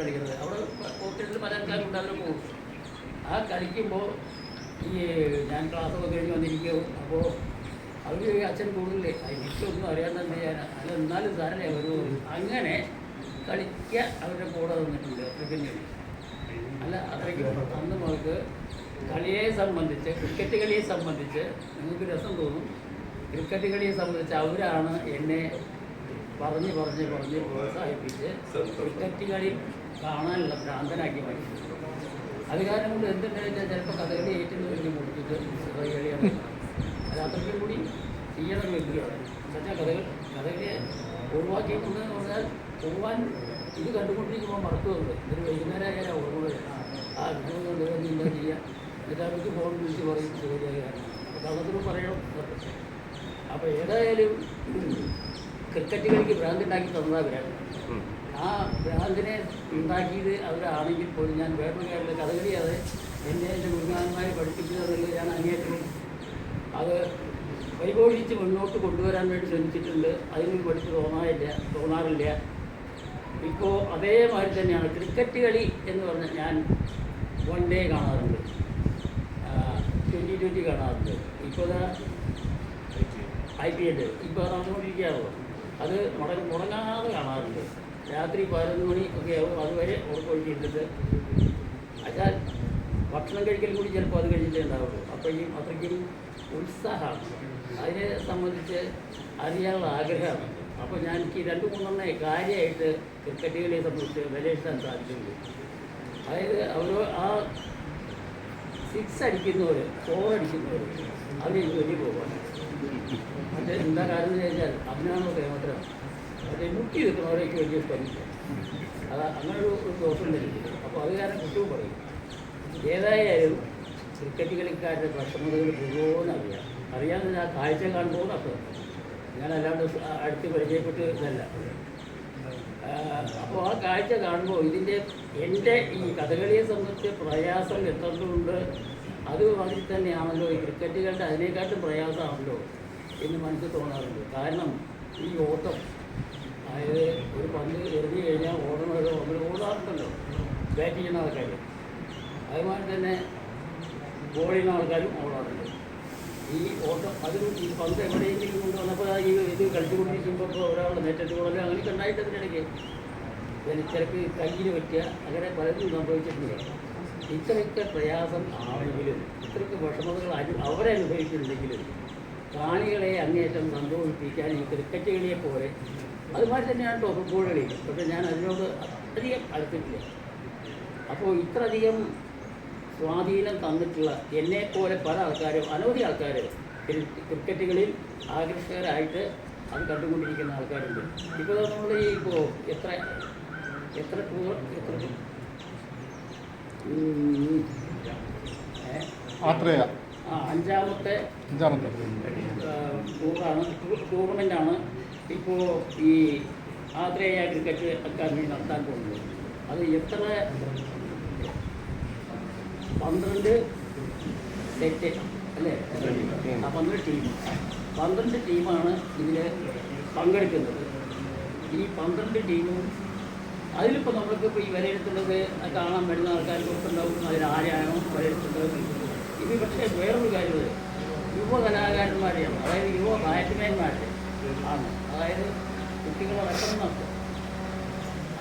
കളിക്കുന്നത്. അവിടെ കോട്ടിട്ട് പല ആൾക്കാരുണ്ട് അവർ പോകും ആ കളിക്കുമ്പോൾ ഈ ഞാൻ ക്ലാസ്സൊക്കെ കഴിഞ്ഞ് വന്നിരിക്കും. അപ്പോൾ അവർ അച്ഛൻ കൂടുതലേ എനിക്കൊന്നും അറിയാതെ എന്ത് ചെയ്യാൻ അത് എന്നാലും സാറേ ഒരു അങ്ങനെ കളിക്കുക അവരുടെ കൂടെ തന്നിട്ടുണ്ട് ക്രിക്കറ്റ് അല്ല അത്രയ്ക്കും. അന്ന് നമുക്ക് കളിയെ സംബന്ധിച്ച് ക്രിക്കറ്റ് കളിയെ സംബന്ധിച്ച് നിങ്ങൾക്ക് രസം തോന്നും. ക്രിക്കറ്റ് കളിയെ സംബന്ധിച്ച് അവരാണ് എന്നെ പറഞ്ഞ് പറഞ്ഞ് പറഞ്ഞ് പ്രോത്സാഹിപ്പിച്ച് ക്രിക്കറ്റ് കളി കാണാനുള്ള ഭ്രാന്തനാക്കി മാറ്റി അത് കാരണം കൊണ്ട് എന്തുണ്ടായാലും ചിലപ്പോൾ കഥകളി ഏറ്റവും വലിയ കൊടുത്തിട്ട് കഥകളി കളിയാണ് അത് അത്രയ്ക്കും കൂടി ചെയ്യണം വെക്കുകയാണ് എന്നുവെച്ചാൽ കഥകൾ കഥകളിയെ കൊണ്ടെന്ന് പറഞ്ഞാൽ പോവാൻ ഇത് കണ്ടുകൊണ്ടിരിക്കുമ്പോൾ മറക്കുന്നുണ്ട്. ഇതൊരു വൈകുന്നേരം ആയാലും ഓർമ്മ. ആ വിനോദം എന്താ ചെയ്യുക എന്നിട്ട് അവർക്ക് ഫോൺ വിളിച്ച് പറയും ശരിയായ അപ്പോൾ കള്ളത്തിന് പറയണം. അപ്പോൾ ഏതായാലും ക്രിക്കറ്റ് കളിക്ക് ഭ്രാന്ത് ഉണ്ടാക്കി തന്നവരാണ് ആ ഭ്രാന്തിനെ ഉണ്ടാക്കിയത് അവരാണെങ്കിൽ പോലും ഞാൻ വേറൊരു കാര്യം കഥകളി അത് എന്നെ എന്റെ ഗുരുനാഥന്മാരെ പഠിപ്പിച്ചതെന്നുള്ളത് ഞാൻ അങ്ങേറ്റം അത് പരിപോഷിച്ച് മുന്നോട്ട് കൊണ്ടുവരാൻ വേണ്ടി ശ്രമിച്ചിട്ടുണ്ട്. അതിനൊരു പഠിച്ച് തോന്നാറില്ല തോന്നാറില്ല. ഇപ്പോൾ അതേമാതിരി തന്നെയാണ് ക്രിക്കറ്റ് കളി എന്ന് പറഞ്ഞാൽ ഞാൻ വൺ ഡേ കാണാറുണ്ട്. ട്വന്റി ട്വന്റി കാണാറുണ്ട്. ഇപ്പോൾ ഐ പി എൽ. ഇപ്പോൾ നടന്നുകൊണ്ടിരിക്കുകയാണല്ലോ അത് മുട മുടങ്ങാതെ കാണാറുണ്ട്. രാത്രി പതിനൊന്ന് മണി ഒക്കെ ആവും അതുവരെ ഉറക്കൊഴിച്ചിരുന്നിട്ട് അച്ഛാൽ ഭക്ഷണം കഴിക്കൽ കൂടി ചിലപ്പോൾ അത് കഴിഞ്ഞിട്ടേ ഉണ്ടാവുള്ളൂ. അപ്പോഴും അത്രയ്ക്കും ഉത്സാഹമാണ്. അതിനെ സംബന്ധിച്ച് അറിയാനുള്ള ആഗ്രഹമാണ്. അപ്പോൾ ഞാൻ എനിക്ക് രണ്ട് മൂന്നെണ്ണേ കാര്യമായിട്ട് ക്രിക്കറ്റ് കളിയെ സംബന്ധിച്ച് വിലയിരുത്താൻ സാധിച്ചിട്ടുണ്ട്. അതായത് അവർ ആ സിക്സ് അടിക്കുന്നവർ ഫോർ അടിക്കുന്നവർ അവർ ജോലി വലിയ അത് എന്താ കാര്യം എന്ന് ചോദിച്ചാൽ അതിനാണോ കേമത്രം അത് മുട്ടി നിൽക്കുന്നവരേക്ക് വലിയ ഇഷ്ടമില്ല അത് അങ്ങനെ ദോഷം എനിക്ക് അപ്പോൾ അത് കാരണം കുറ്റവും പറയും. ഏതായാലും ക്രിക്കറ്റ് കളിക്കാരുടെ വിഷമതകൾ മുഴുവൻ അറിയാം. അറിയാമെന്ന് ആ കാഴ്ച കാണുമ്പോൾ അപ്പോൾ ഞാനല്ലാണ്ട് അടുത്ത് പരിചയപ്പെട്ട് ഇതല്ല. അപ്പോൾ ആ കാഴ്ച കാണുമ്പോൾ ഇതിന്റെ എന്റെ ഈ കഥകളിയെ സംബന്ധിച്ച് പ്രയാസം എത്രണ്ട് അത് അതിൽ തന്നെയാണല്ലോ. ഈ ക്രിക്കറ്റുകളുടെ അതിനേക്കാട്ടും പ്രയാസമാണല്ലോ. എന്ന് മനസ്സിൽ തോന്നാറുണ്ട്. കാരണം ഈ ഓട്ടം അതായത് ഒരു പന്ത് എറിഞ്ഞു കഴിഞ്ഞാൽ ഓടണമല്ലോ അവർ ഓടാറുണ്ടല്ലോ. ബാറ്റ് ചെയ്യുന്ന ആൾക്കാർ അതുമാതിരി തന്നെ ബോൾ ചെയ്യുന്ന ആൾക്കാരും ഓടാറുണ്ട്. ഈ ഓട്ടം അതിൽ ഈ പന്ത് എവിടെയെങ്കിലും കൊണ്ടുവന്നപ്പോൾ ഈ ഇത് കളിച്ചുകൊണ്ടിരിക്കുമ്പോൾ ഇപ്പോൾ ഒരാൾ നെറ്റിട്ട് കൂടല്ലോ അങ്ങനെയൊക്കെ ഉണ്ടായിട്ട് അതിനിടയ്ക്ക് ചിലക്ക് കയ്യിൽ വയ്ക്കുക അങ്ങനെ പലതും സംഭവിച്ചിട്ടുണ്ട്. ഇത്രയൊക്കെ പ്രയാസം ആണെങ്കിലും ഇത്രയൊക്കെ വിഷമതകൾ അവരെ അനുഭവിക്കുന്നുണ്ടെങ്കിലും കാണികളെ അങ്ങേറ്റം സന്തോഷിപ്പിക്കാൻ ഈ ക്രിക്കറ്റ് കളിയെ പോലെ അതുമാതിരി തന്നെയാണ് കേട്ടോ ഫുട്ബോൾ കളി പക്ഷെ ഞാൻ അതിനോട് അത്രയധികം അടുത്തിട്ടില്ല. അപ്പോൾ ഇത്രയധികം സ്വാധീനം തന്നിട്ടുള്ള എന്നെപ്പോലെ പല ആൾക്കാരും അനവധി ആൾക്കാർ ക്രിക്കറ്റുകളിൽ ആകർഷകരായിട്ട് അത് കണ്ടുകൊണ്ടിരിക്കുന്ന ആൾക്കാരുണ്ട്. ഇപ്പോൾ നമ്മൾ ഈ ഇപ്പോൾ എത്ര എത്ര ടൂർ എത്ര ആ അഞ്ചാമത്തെ അഞ്ചാമത്തെ. ടൂറാണ്. ടൂർണമെന്റാണ് ഇപ്പോൾ ഈ ആത്രേയ ക്രിക്കറ്റ് അക്കാദമി നടത്താൻ പോകുന്നത്. അത് എത്ര പന്ത്രണ്ട് സെറ്റ് അല്ലേ? ആ പന്ത്രണ്ട് ടീം. പന്ത്രണ്ട് ടീമാണ് ഇതിൽ പങ്കെടുക്കുന്നത്. ഈ പന്ത്രണ്ട് ടീമും അതിലിപ്പോൾ നമ്മൾക്കിപ്പോൾ ഈ വിലയിരുത്തുന്നത് കാണാൻ വരുന്ന ആൾക്കാർ ഉണ്ടാവും അതിൽ ആരെയാണോ വിലയിരുത്തുന്നത് ഇത് പക്ഷേ വേറൊരു കാര്യം യുവ കലാകാരന്മാരെയാണ് അതായത് യുവ ബാറ്റ്മാൻമാരുടെ ആണ്. അതായത് കുട്ടികളെ വെട്ടണം